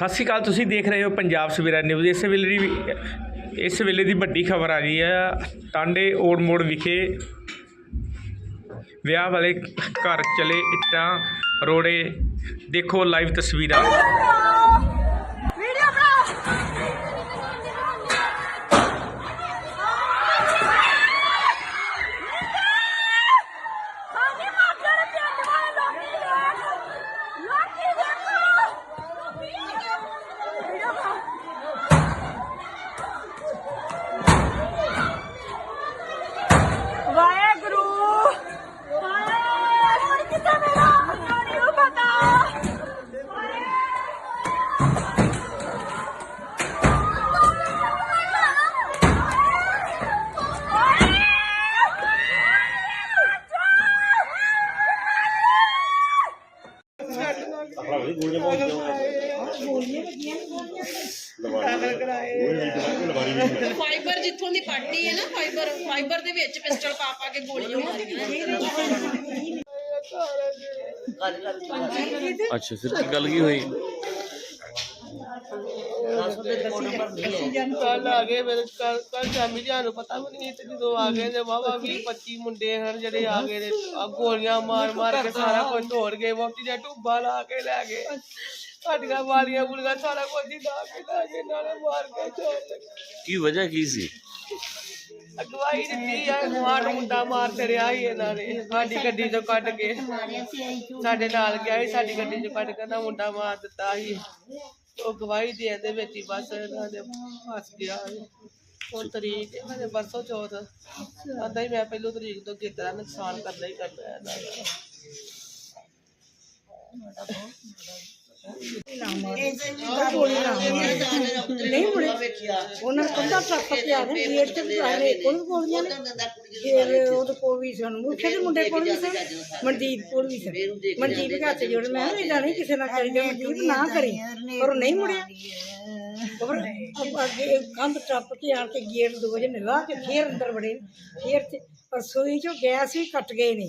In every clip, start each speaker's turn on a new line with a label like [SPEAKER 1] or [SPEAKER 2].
[SPEAKER 1] ਸਤਿ ਸ਼੍ਰੀ ਅਕਾਲ, ਤੁਸੀਂ ਦੇਖ ਰਹੇ ਹੋ ਪੰਜਾਬ ਸਵੇਰਾ ਨਿਊਜ਼। ਇਸ ਵੇਲੇ ਦੀ ਇਸ ਵੇਲੇ ਦੀ ਵੱਡੀ ਖਬਰ ਆ ਰਹੀ ਹੈ ਟਾਂਡੇ ਓੜ ਮੋੜ ਵਿਖੇ ਵਿਆਹ ਵਾਲੇ ਘਰ ਚਲੇ ਇੱਟਾਂ, ਰੋੜੇ। ਦੇਖੋ ਲਾਈਵ ਤਸਵੀਰਾਂ
[SPEAKER 2] ਵੀਡੀਓ ਬਣਾਓ ਹਾਨੀ ਮਾਪਿਆਂ ਦੇ ਪਿੰਡ ਵਾਲੇ ਲੋਕੀ ਦੇਖ ਲੋਕੀ ਦੇਖੋ ਵੀਡੀਓ ਬਣਾਓ ਵਾਹਿਗੁਰੂ ਵਾਹਿਗੁਰੂ ਹੁਣ ਕਿੱਥੇ ਮੇਰਾ ਮੈਨੂੰ ਨਹੀਂ ਪਤਾ
[SPEAKER 3] ਫਾਈਬਰ ਜਿੱਥੋਂ ਦੀ ਪੱਟੀ ਹੈ ਨਾ ਫਾਈਬਰ ਫਾਈਬਰ ਦੇ ਵਿੱਚ ਪਿਸਟਲ ਪਾ ਪਾ ਕੇ ਗੋਲੀਆਂ ਮਾਰੀਆਂ
[SPEAKER 4] ਅੱਛਾ, ਫਿਰ ਕੀ ਗੱਲ ਕੀ ਹੋਈ?
[SPEAKER 5] ਕੱਲ ਆ ਗਏ ਮੇਰੇ ਕੱਲ ਕੱਲ ਸ਼ਾਮੀ ਤੁਹਾਨੂੰ ਪਤਾ ਵੀ ਨਹੀਂ ਤੇ ਜਦੋਂ ਆ ਗਏ ਤੇ ਵਾਵਾ 20 25 ਮੁੰਡੇ ਹਨ ਜਿਹੜੇ ਆ ਗਏ ਨੇ ਆ ਗੋਲੀਆਂ ਮਾਰ ਮਾਰ ਕੇ ਸਾਰਾ ਕੁਝ ਤੋੜ ਗਏ ਵੋਟੀ ਦਾ ਟੁੱਬਾ ਲਾ ਕੇ ਲੈ ਗਏ। ਸਾਡੀਆਂ ਵਾਲੀਆਂ ਗੁਲੀਆਂ ਸਾਰਾ ਕੁਝ ਹੀ ਲਾ ਕੇ ਲੈ ਗਏ ਨਾਲੇ ਮਾਰ ਕੇ ਛੋੜ ਦਿੱਤੇ।
[SPEAKER 4] ਕੀ ਵਜ੍ਹਾ ਕੀ ਸੀ?
[SPEAKER 5] ਅਗਵਾਈ ਦਿੱਤੀ ਆ ਮਾਰ ਮੁੰਡਾ ਮਾਰ ਰਿਹਾ ਸੀ ਇਹਨਾਂ ਨੇ। ਸਾਡੀ ਗੱਡੀ ਚੋਂ ਕੱਢ ਕੇ ਸਾਡੇ ਨਾਲ ਗਿਆ ਸੀ ਸਾਡੀ ਗੱਡੀ ਚੋਂ ਕੱਢ ਕੇ ਨਾ ਮੁੰਡਾ ਮਾਰ ਦਿੱਤਾ ਸੀ। ਉਹ ਗਵਾਹੀ ਦੇਣ ਦੇ ਵਿੱਚ ਹੀ ਬਸ ਇਹਨਾਂ ਦੇ ਫਸ ਗਿਆ। ਸੀ। ਹੁਣ ਤਰੀਕ ਇਹਨਾਂ ਦੇ ਪਰਸੋਂ ਚੌਥ। ਆਂਦਾ ਹੀ ਮੈਂ ਪਹਿਲੋਂ ਤਰੀਕ ਤੋਂ ਕਿਤਰਾ ਨੁਕਸਾਨ ਕਰਨਾ ਹੀ ਕਰਨਾ ਹੈ ਇਹਨਾਂ ਦਾ।
[SPEAKER 6] ਨਹੀਂ ਮੁੜੇ। ਉਹਨਾਂ ਨੇ ਕੰਧਾ ਟੱਪ ਕੇ ਆ ਗਏ ਗੇਟ ਤੇ ਵੀ ਕੋਲ ਵੀ ਗੋਲੀਆਂ ਨੇ। ਫਿਰ ਉਹਦੇ ਕੋਲ ਵੀ ਸਨ ਮੁੱਖੇ ਦੇ ਮੁੰਡੇ ਕੋਲ ਵੀ ਸਨ ਮਨਦੀਪ ਕੋਲ ਵੀ ਸਨ। ਮਨਦੀਪ ਦੇ ਹੱਥ ਜੋੜ, ਮੈਂ ਇਹ ਨਹੀਂ ਕਿਸੇ ਨਾਲ ਕਰੀ ਮਨਦੀਪ ਨਾ ਕਰੀ, ਪਰ ਉਹ ਨਹੀਂ ਮੁੜਿਆ। ਪਰ ਅੱਗੇ ਕੰਧ ਟੱਪ ਕੇ ਆਣ ਕੇ ਗੇਟ ਦੋ ਵਜੇ ਨਿਗਾ ਕੇ ਫੇਰ ਅੰਦਰ ਵੜੇ ਫੇਰ ਤੇ ਰਸੋਈ ਚੋਂ ਗੈਸ ਵੀ ਕੱਟ ਗਏ ਨੇ।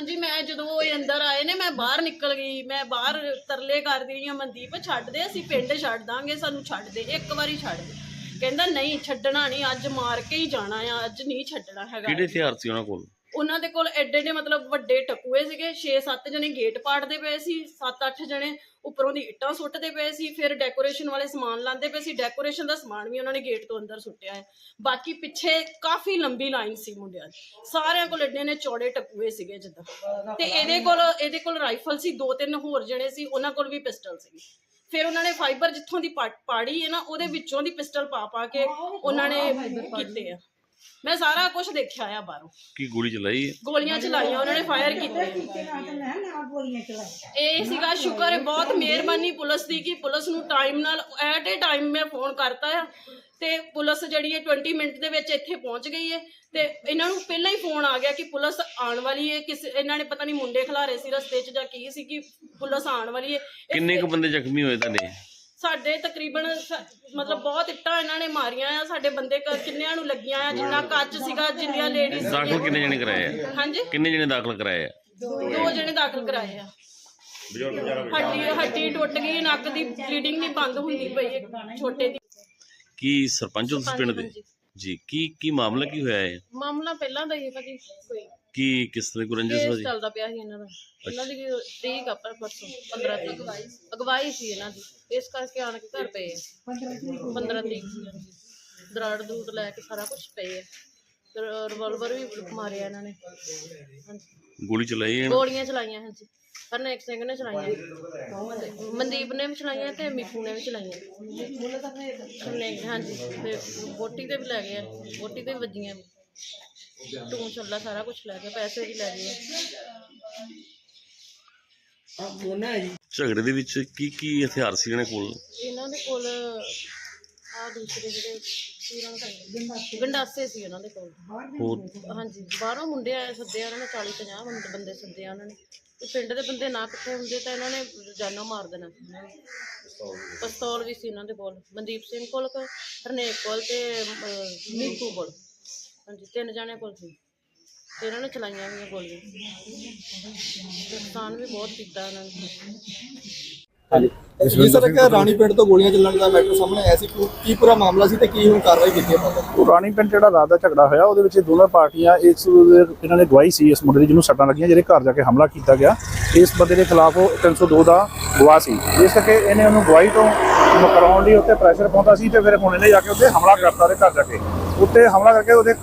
[SPEAKER 3] ਹਾਂਜੀ, ਮੈਂ ਜਦੋਂ ਉਹ ਅੰਦਰ ਆਏ ਨੇ, ਮੈਂ ਬਾਹਰ ਨਿਕਲ ਗਈ। ਮੈਂ ਬਾਹਰ ਤਰਲੇ ਕਰਦੀ ਰਹੀ ਹਾਂ ਮਨਦੀਪ ਛੱਡ ਦੇ, ਅਸੀਂ ਪਿੰਡ ਛੱਡ ਦਾਂਗੇ, ਸਾਨੂੰ ਛੱਡ ਦੇ, ਇੱਕ ਵਾਰੀ ਛੱਡ ਦੇ। ਕਹਿੰਦਾ, ਨਹੀਂ, ਛੱਡਣਾ ਨਹੀਂ, ਅੱਜ ਮਾਰ ਕੇ ਹੀ ਜਾਣਾ ਆ, ਅੱਜ ਨਹੀਂ ਛੱਡਣਾ ਹੈਗਾ।
[SPEAKER 4] ਕਿਹੜੇ ਹਥਿਆਰ ਸੀ ਉਹਨਾਂ ਕੋਲ?
[SPEAKER 3] ਉਹਨਾਂ ਦੇ ਕੋਲ ਐਡੇ ਐਡੇ ਮਤਲਬ ਵੱਡੇ ਟਕੂਏ ਸੀਗੇ 6-7 ਜਣੇ ਗੇਟ ਪਾੜਦੇ ਪਏ ਸੀ 7-8 ਜਣੇ ਉੱਪਰੋਂ ਦੀ ਇੱਟਾਂ ਸੁੱਟਦੇ ਪਏ ਸੀ, ਫਿਰ ਡੈਕੋਰੇਸ਼ਨ ਵਾਲੇ ਸਮਾਨ ਲਾਉਂਦੇ ਪਏ ਸੀ ਡੈਕੋਰੇਸ਼ਨ ਦਾ ਸਮਾਨ ਵੀ ਉਹਨਾਂ ਨੇ ਗੇਟ ਤੋਂ ਅੰਦਰ ਸੁੱਟਿਆ ਹੈ। ਬਾਕੀ ਪਿੱਛੇ ਕਾਫੀ ਲੰਬੀ ਲਾਈਨ ਸੀ ਮੁੰਡਿਆਂ ਦੀ। ਸਾਰਿਆਂ ਕੋਲ ਐਡੇ ਨੇ ਚੌੜੇ ਟਕੂਏ ਸੀਗੇ ਜਿੱਦਾਂ। ਤੇ ਇਹਦੇ ਕੋਲ ਇਹਦੇ ਕੋਲ ਰਾਈਫਲ ਸੀ, ਦੋ ਤਿੰਨ ਹੋਰ ਜਣੇ ਸੀ, ਉਹਨਾਂ ਕੋਲ ਵੀ ਪਿਸਟਲ ਸੀ। ਫਿਰ ਉਹਨਾਂ ਨੇ ਫਾਈਬਰ ਜਿੱਥੋਂ ਦੀ ਪਾੜੀ ਹੈ ਨਾ, ਉਹਦੇ ਵਿੱਚੋਂ ਦੀ ਪਿਸਟਲ ਪਾ ਪਾ ਕੇ ਉਹਨਾਂ ਨੇ ਕੀਤੇ ਆ। ਮੈਂ ਸਾਰਾ ਕੁਝ ਦੇਖਿਆ ਆ ਬਾਹਰੋਂ।
[SPEAKER 4] ਕੀ ਗੋਲੀ ਚਲਾਈ ਹੈ?
[SPEAKER 3] ਗੋਲੀਆਂ ਚਲਾਈਆਂ ਉਹਨਾਂ ਨੇ ਫਾਇਰ ਕੀਤੇ ਇਹ ਸੀਗਾ ਸ਼ੁਕਰ ਹੈ ਬਹੁਤ ਮਿਹਰਬਾਨੀ ਪੁਲਿਸ ਦੀ ਕਿ ਪੁਲਿਸ ਨੂੰ ਟਾਈਮ ਨਾਲ ਐਟ ਏ ਟਾਈਮ ਮੈਂ ਫੋਨ ਕਰਤਾ ਆ। ਤੇ ਪੁਲਿਸ ਜਿਹੜੀ ਹੈ 20 ਮਿੰਟ ਦੇ ਵਿੱਚ ਇੱਥੇ ਪਹੁੰਚ ਗਈ ਹੈ। ਤੇ ਇਹਨਾਂ ਨੂੰ ਪਹਿਲਾਂ ਹੀ ਫੋਨ ਆ ਗਿਆ ਕਿ ਪੁਲਿਸ ਆਉਣ ਵਾਲੀ ਹੈ। ਕਿਸ ਇਹਨਾਂ ਨੇ ਪਤਾ ਨਹੀਂ ਮੁੰਡੇ ਖਿਲਾਰੇ ਸੀ ਰਸਤੇ 'ਚ ਜਾਂ ਕੀ ਸੀ ਕਿ ਪੁਲਿਸ ਆਉਣ ਵਾਲੀ ਹੈ। ਇਹ
[SPEAKER 4] ਕਿੰਨੇ ਕੁ ਬੰਦੇ ਜ਼ਖਮੀ ਹੋਏ ਤੁਹਾਡੇ?
[SPEAKER 3] ਸਾਡੇ ਤਕਰੀਬਨ ਸ- ਮਤਲਬ ਬਹੁਤ ਇੱਟਾਂ ਇਹਨਾਂ ਨੇ ਮਾਰੀਆਂ ਆ ਸਾਡੇ ਬੰਦੇ ਕ- ਕਿੰਨਿਆਂ ਨੂੰ ਲੱਗੀਆਂ ਆ ਜਿੰਨਾ ਕੱਚ ਸੀਗਾ ਜਿੰਨੀਆਂ ਲੇਡੀਜ਼
[SPEAKER 4] ਦਾਖਲ ਕਿੰਨੇ ਜਣੇ ਕਰਾਏ ਆ?
[SPEAKER 3] ਹਾਂਜੀ?
[SPEAKER 4] ਕਿੰਨੇ ਜਣੇ ਦਾਖਲ ਕਰਾਏ ਆ?
[SPEAKER 3] ਦੋ ਜਣੇ ਦਾਖਲ ਕਰਾਏ ਆ। ਹੱਡੀ ਹੱਡੀ ਟੁੱਟ ਗਈ ਨੱਕ ਦੀ ਬਲੀਡਿੰਗ ਨਹੀਂ ਬੰਦ ਹੁੰਦੀ ਪਈ ਹੈ ਛੋਟੇ ਦੀ।
[SPEAKER 4] ਕੀ ਸਰਪੰਚ ਹੋ ਤੁਸੀਂ ਪਿੰਡ ਦੇ? ਜੀ ਕੀ ਕੀ ਮਾਮਲਾ ਕੀ ਹੋਇਆ ਹੈ
[SPEAKER 3] ਮਾਮਲਾ ਪਹਿਲਾਂ ਦਾ ਹੀ ਹੈ ਭਾਜੀ ਕੋਈ
[SPEAKER 4] ਕੀ ਕਿਸ ਤਰ੍ਹਾਂ ਕੋਈ ਰੰਜਿਸ਼
[SPEAKER 3] ਕੇਸ
[SPEAKER 4] ਹੋਈ
[SPEAKER 3] ਚੱਲਦਾ ਪਿਆ ਸੀ ਇਹਨਾਂ ਦਾ ਇਹਨਾਂ ਦੀ ਤਰੀਕ ਆ ਪਰ ਪਰਸੋਂ 15 ਤਰੀਕ ਅਗਵਾਈ ਸੀ ਇਹਨਾਂ ਦੀ ਇਸ ਕਰਕੇ ਆਣ ਕੇ ਘਰ ਪਏ ਆ 15 ਤਰੀਕ ਸੀ ਇਹਨਾਂ ਦੀ। ਦਰਾੜ ਦੂੜ ਲੈ ਕੇ ਸਾਰਾ ਕੁਝ ਪਏ ਆ ਤੇ ਰਿਵਾਲਵਰ ਵੀ ਮਾਰਿਆ ਇਹਨਾਂ ਨੇ ਹਾਂਜੀ
[SPEAKER 4] ਗੋਲੀ ਚਲਾਈ ਹੈ
[SPEAKER 3] ਗੋਲੀਆਂ ਚਲਾਈਆਂ ਹਾਂਜੀ ਹਰਨੇਕ ਸਿੰਘ ਨੇ ਚਲਾਈਆਂ ਮਨਦੀਪ ਨੇ ਵੀ ਚਲਾਈਆਂ ਤੇ ਮੀਪੂ ਨੇ ਵੀ ਚਲਾਈਆਂ ਹਰਨੇਕ ਹਾਂਜੀ ਤੇ ਬੋਟੀ ਤੇ ਵੀ ਲੈ ਗਏ ਆ ਬੋਟੀ ਤੇ ਵੀ ਵੱਜੀਆਂ ਤੂੰ ਚੱਲਾ ਸਾਰਾ ਕੁਝ ਲੈ ਗਏ ਪੈਸੇ ਵੀ ਲੈ ਗਏ
[SPEAKER 4] ਝਗੜੇ ਦੇ ਵਿੱਚ ਕੀ ਕੀ ਹਥਿਆਰ ਸੀ ਇਹਨਾਂ ਕੋਲ?
[SPEAKER 3] ਇਹਨਾਂ ਦੇ ਕੋਲ
[SPEAKER 7] ਆ ਦੂਸਰੇ ਜਿਹੜੇ ਪੂਰਾ ਗੰਡਾਸੇ ਗੰਡਾਸੇ ਸੀ ਉਹਨਾਂ ਦੇ ਕੋਲ।
[SPEAKER 4] ਹੋਰ?
[SPEAKER 7] ਹਾਂਜੀ ਬਾਹਰੋਂ ਮੁੰਡੇ ਆਏ ਸੱਦੇ ਆ ਉਹਨਾਂ ਨੇ 40 50 ਬੰਦੇ ਬੰਦੇ ਸੱਦੇ ਆ ਉਹਨਾਂ ਨੇ। ਤੇ ਪਿੰਡ ਦੇ ਬੰਦੇ ਨਾ ਇਕੱਠੇ ਹੁੰਦੇ ਤਾਂ ਇਹਨਾਂ ਨੇ ਜਾਨੋਂ ਮਾਰ ਦੇਣਾ ਸੀ ਇਹਨਾਂ ਨੇ। ਪਿਸਤੌਲ ਵੀ ਸੀ ਇਹਨਾਂ ਦੇ ਕੋਲ ਮਨਦੀਪ ਸਿੰਘ ਕੋਲ ਕ- ਹਰਨੇਕ ਕੋਲ ਤੇ ਅਹ, ਨੀਤੂ ਕੋਲ। ਹਾਂਜੀ, ਤਿੰਨ ਜਾਣਿਆਂ ਕੋਲ ਸੀ। ਤੇ ਇਹਨਾਂ ਨੇ ਚਲਾਈਆਂ ਹੋਈਆਂ ਗੋਲੀਆਂ। ਨੁਕਸਾਨ ਵੀ ਬਹੁਤ ਕੀਤਾ ਇਹਨਾਂ ਨੇ।
[SPEAKER 8] ਜੀ ਸਰ ਇੱਕ ਰਾਣੀ ਪਿੰਡ ਤੋਂ ਗੋਲੀਆਂ ਚੱਲਣ ਦਾ ਮੈਟਰ ਸਾਹਮਣੇ ਆਇਆ ਸੀ? ਕੀ- ਪੂਰਾ ਮਾਮਲਾ ਸੀ ਤੇ ਕੀ ਹੁਣ ਕਾਰਵਾਈ ਕੀਤੀ ਹੈ
[SPEAKER 9] ਉਹ ਰਾਣੀ ਪਿੰਡ ਜਿਹੜਾ ਰਾਤ ਦਾ ਝਗੜਾ ਹੋਇਆ ਉਹਦੇ ਵਿੱਚ ਦੋਨੋਂ ਪਾਰਟੀਆਂ ਇਸ ਇਹਨਾਂ ਨੇ ਗਵਾਹੀ ਸੀ ਇਸ ਮੁੰਡੇ ਦੀ ਜਿਹਨੂੰ ਸੱਟਾਂ ਲੱਗੀਆਂ ਜਿਹੜੇ ਘਰ ਜਾ ਕੇ ਹਮਲਾ ਕੀਤਾ ਗਿਆ। ਇਸ ਬੰਦੇ ਦੇ ਖਿਲਾਫ ਉਹ 302 ਦਾ ਗਵਾਹ ਸੀ। ਇਸ ਕਰਕੇ ਇਹਨੇ ਉਹਨੂੰ ਗਵਾਹੀ ਤੋਂ ਮੁਕਰਾਉਣ ਲਈ ਉੱਤੇ ਪ੍ਰੈਸ਼ਰ ਪਾਉਂਦਾ ਸੀ ਤੇ ਫਿਰ ਹੁਣ ਇਹਨੇ ਜਾ ਕੇ ਉੱਤੇ ਹਮਲਾ ਕਰਤਾ ਉਹਦੇ ਘਰ ਜਾ ਕੇ। ਉੱਤੇ ਹਮਲਾ ਕਰਕੇ ਉਹਦੇ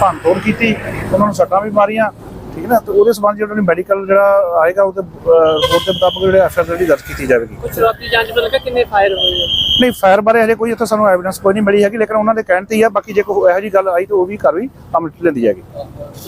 [SPEAKER 9] ਭੰਨ ਤੋੜ ਕੀਤੀ ਉਹਨਾਂ ਨੂੰ ਸੱਟਾਂ ਵੀ ਮਾਰੀਆਂ। ਠੀਕ ਨਾ? ਤੇ ਉਹਦੇ ਸਬੰਧ ਜਿਹੜਾ ਮੈਡੀਕਲ ਜਿਹੜਾ ਆਏਗਾ ਉਹਦੇ ਰਿਪੋਰਟ ਦੇ ਮੁਤਾਬਕ ਜਿਹੜੇ ਐਫਆਰ ਜਿਹੜੀ ਦਰਜ ਕੀਤੀ ਜਾਵੇਗੀ।
[SPEAKER 10] ਸ਼ੁਰੂਆਤੀ ਜਾਂਚ ਵਿੱਚ ਲੱਗਾ ਕਿੰਨੇ ਫਾਇਰ ਹੋਏ
[SPEAKER 9] ਨਹੀਂ ਫਾਇਰ ਬਾਰੇ ਹਜੇ ਕੋਈ ਇੱਥੇ ਸਾਨੂੰ ਐਵੀਡੈਂਸ ਕੋਈ ਨਹੀਂ ਮਿਲੀ ਹੈਗੀ ਲੇਕਿਨ ਉਹਨਾਂ ਦੇ ਕਹਿਣ ਤੇ ਹੀ ਆ ਬਾਕੀ ਜੇ ਕੋਈ ਇਹੋ ਜਿਹੀ ਗੱਲ ਆਈ ਤਾਂ ਉਹ ਵੀ ਕਾਰਵਾਈ ਅਮਲ ਚ ਲੈਂਦੀ ਜਾਏਗੀ।